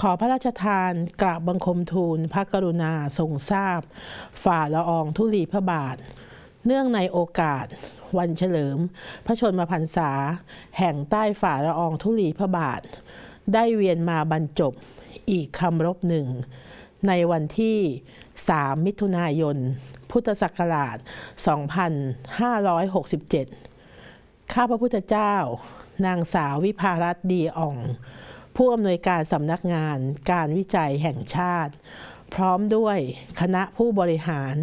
ขอพระราชทานกราบบังคมทูล พระกรุณาทรงทราบ ฝ่าละอองธุลีพระบาท เนื่องในโอกาส วันเฉลิม พระชนมพรรษา แห่งใต้ฝ่าละอองธุลีพระบาท ได้เวียนมาบรรจบอีกคำรบหนึ่ง ในวันที่ 3 มิถุนายน พุทธศักราช 2567 ข้าพระพุทธเจ้า นางสาววิภารัตดีอ่อง ผู้อำนวยการสำนักงานการวิจัยแห่งชาติ พร้อมด้วยคณะผู้บริหาร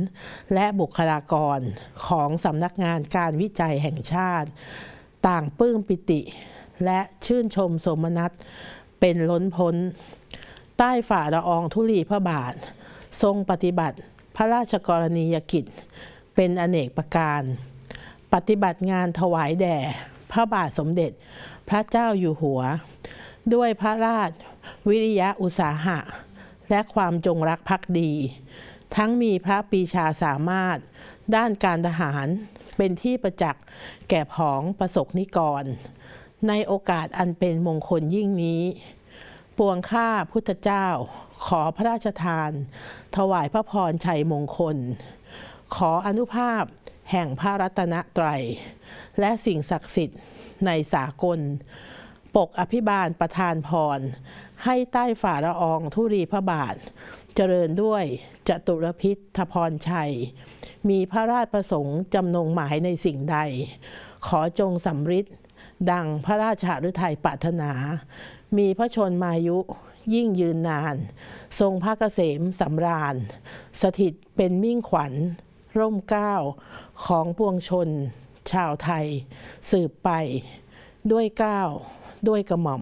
และบุคลากรของสำนักงานการวิจัยแห่งชาติ ต่างปลื้มปิติ และชื่นชมสมนัตเป็นล้นพ้น ใต้ฝ่าละอองธุลีพระบาท ทรงปฏิบัติพระราชกรณียกิจ เป็นอเนกประการ ปฏิบัติงานถวายแด่ พระบาทสมเด็จ พระเจ้าอยู่หัว ด้วยพระราช วิริยะอุตสาหะ และความจงรักภักดี ทั้งมีพระปีชาสามารถ ด้านการทหารเป็นที่ประจักษ์แก่ผองประสบนิกร ในโอกาสอันเป็นมงคลยิ่งนี้ ปวงข้าพุทธเจ้า ขอพระราชทาน ถวายพระพรชัยมงคล ขออนุภาพแห่งพระรัตนตรัย และสิ่งศักดิ์สิทธิ์ในสากล ปกอภิบาลประทานพร ให้ใต้ฝ่าละอองธุรีพระบาท เจริญด้วยจตุรพิษทพรชัย มีพระราชประสงค์จำนงหมายในสิ่งใด ขอจงสำริดดังพระราชฤทัยปรารถนา มีพระชนมายุยิ่งยืนนาน ทรงพระเกษมสำราญ สถิตเป็นมิ่งขวัญ ร่มเกล้าของปวงชน ชาวไทย สืบไปด้วยเกล้า ด้วยกระหม่อม